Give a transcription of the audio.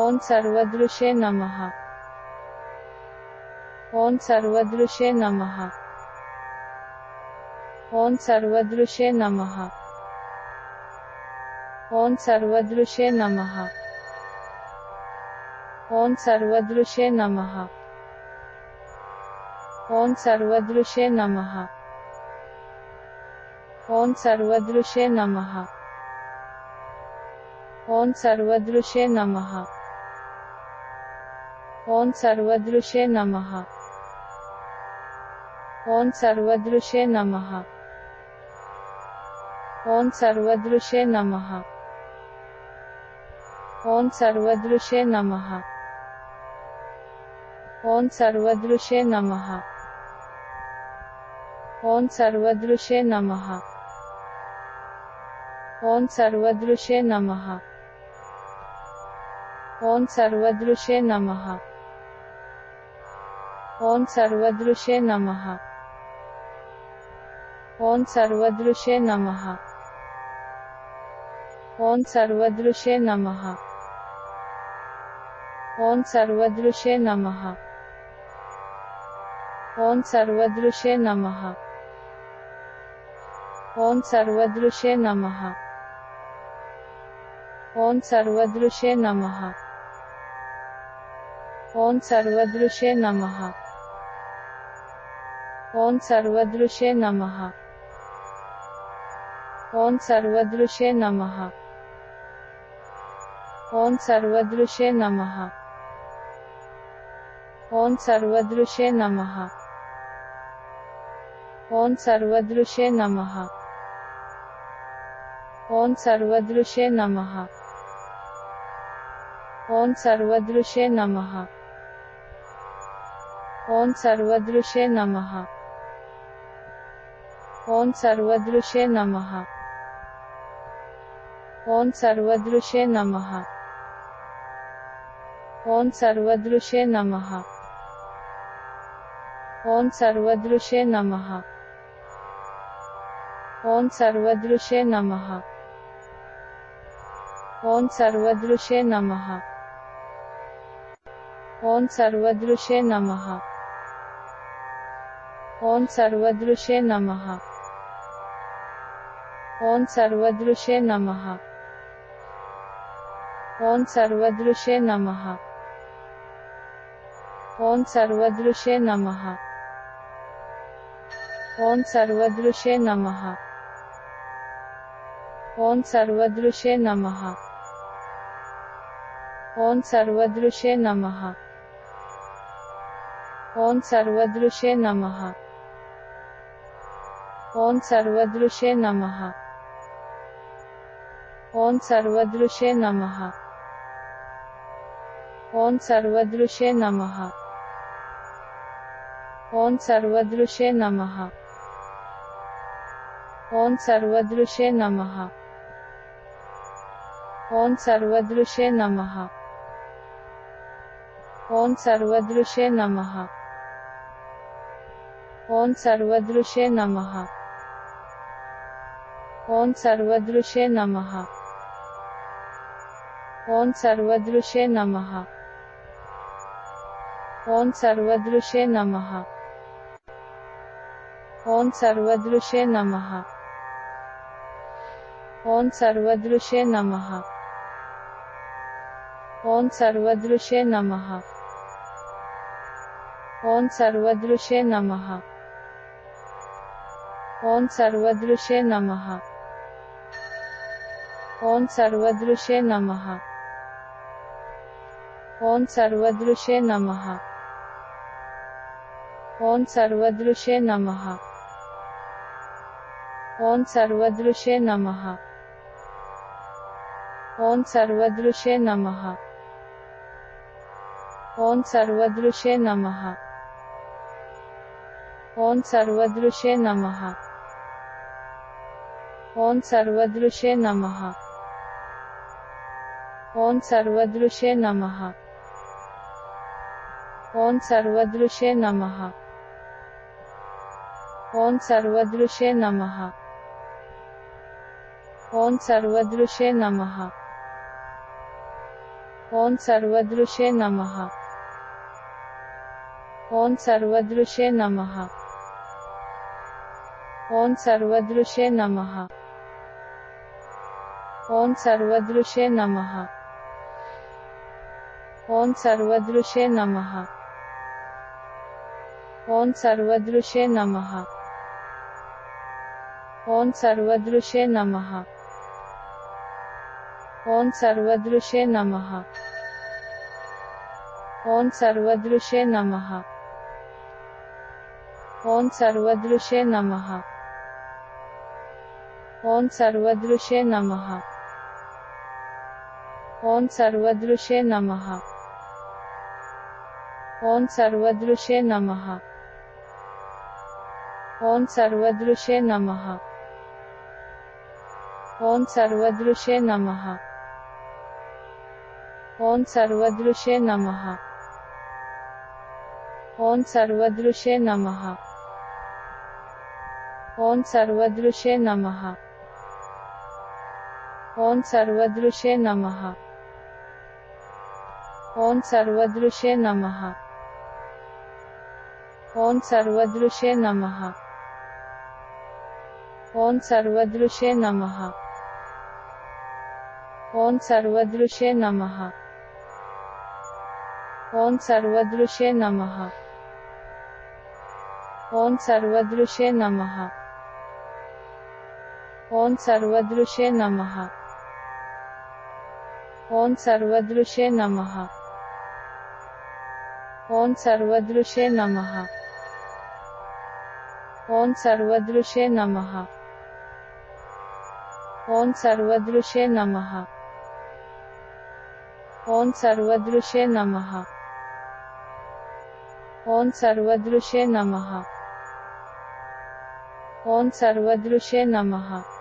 ॐ सर्वदृशे नमः ॐ सर्वदृशे नमः ॐ सर्वदृशे नमः ॐ सर्वदृशे नमः ॐ सर्वदृशे नमः ॐ सर्वदृशे नमः ॐ सर्वदृशे नमः ॐ सर्वदृशे नमः ॐ सर्वदृशे नमः। ॐ सर्वदृशे नमः। ॐ सर्वदृशे नमः। ॐ सर्वदृशे नमः। ॐ सर्वदृशे नमः। ॐ सर्वदृशे नमः। ॐ सर्वदृशे नमः। ॐ सर्वदृशे नमः। ॐ सर्वदृशे नमः। ॐ सर्वदृशे नमः। ॐ सर्वदृशे नमः। ॐ सर्वदृशे नमः। ॐ सर्वदृशे नमः। ॐ सर्वदृशे नमः। ॐ सर्वदृशे नमः। ॐ सर्वदृशे नमः। ॐ सर्वदृशे नमः। ॐ सर्वदृशे नमः। ॐ सर्वदृशे नमः। ॐ सर्वदृशे नमः। ॐ सर्वदृशे नमः। ॐ सर्वदृशे नमः। ॐ सर्वदृशे नमः। ॐ सर्वदृशे नमः। ॐ सर्वदृशे नमः। ॐ सर्वदृशे नमः। ॐ सर्वदृशे नमः। ॐ सर्वदृशे नमः। ॐ सर्वदृशे नमः। ॐ सर्वदृशे नमः। ॐ सर्वदृशे नमः। ॐ सर्वदृशे नमः। ॐ सर्वदृशे नमः। ॐ सर्वदृशे नमः। ॐ सर्वदृशे नमः। ॐ सर्वदृशे नमः। ॐ सर्वदृशे नमः। ॐ सर्वदृशे नमः। ॐ सर्वदृशे नमः। ॐ सर्वदृशे नमः। ॐ सर्वदृशे नमः ॐ सर्वदृशे नमः ॐ सर्वदृशे नमः ॐ सर्वदृशे नमः ॐ सर्वदृशे नमः ॐ सर्वदृशे नमः ॐ सर्वदृशे नमः ॐ सर्वदृशे नमः ॐ सर्वदृशे नमः। ॐ सर्वदृशे नमः। ॐ सर्वदृशे नमः। ॐ सर्वदृशे नमः। ॐ सर्वदृशे नमः। ॐ सर्वदृशे नमः। ॐ सर्वदृशे नमः। ॐ सर्वदृशे नमः। ॐ सर्वदृशे नमः। ॐ सर्वदृशे नमः। ॐ सर्वदृशे नमः। ॐ सर्वदृशे नमः। ॐ सर्वदृशे नमः। ॐ सर्वदृशे नमः। ॐ सर्वदृशे नमः। ॐ सर्वदृशे नमः। ओम सर्वदृशे नमः। ओम सर्वदृशे नमः। ओम सर्वदृशे नमः। ओम सर्वदृशे नमः। ओम सर्वदृशे नमः। ओम सर्वदृशे नमः। ओम सर्वदृशे नमः। ओम सर्वदृशे नमः। ओं सर्वदृशे नमः। ओं सर्वदृशे नमः। ओं सर्वदृशे नमः। ओं सर्वदृशे नमः। ओं सर्वदृशे नमः। ओं सर्वदृशे नमः। ओं सर्वदृशे नमः। ओं सर्वदृशे नमः। ओं सर्वदृशे नमः। ओं सर्वदृशे नमः। ओं सर्वदृशे नमः। ओं सर्वदृशे नमः। ओं सर्वदृशे नमः। ओं सर्वदृशे नमः। ओं सर्वदृशे नमः। ओं सर्वदृशे नमः। ओं सर्वदृशे नमः। ओं सर्वदृशे नमः। ओं सर्वदृशे नमः। ओं सर्वदृशे नमः। ओं सर्वदृशे नमः। ओं सर्वदृशे नमः। ओं सर्वदृशे नमः। ओं सर्वदृशे नमः। ओम सर्वदृशे नमः। ओम सर्वदृशे नमः। ओम सर्वदृशे नमः। ओम सर्वदृशे नमः।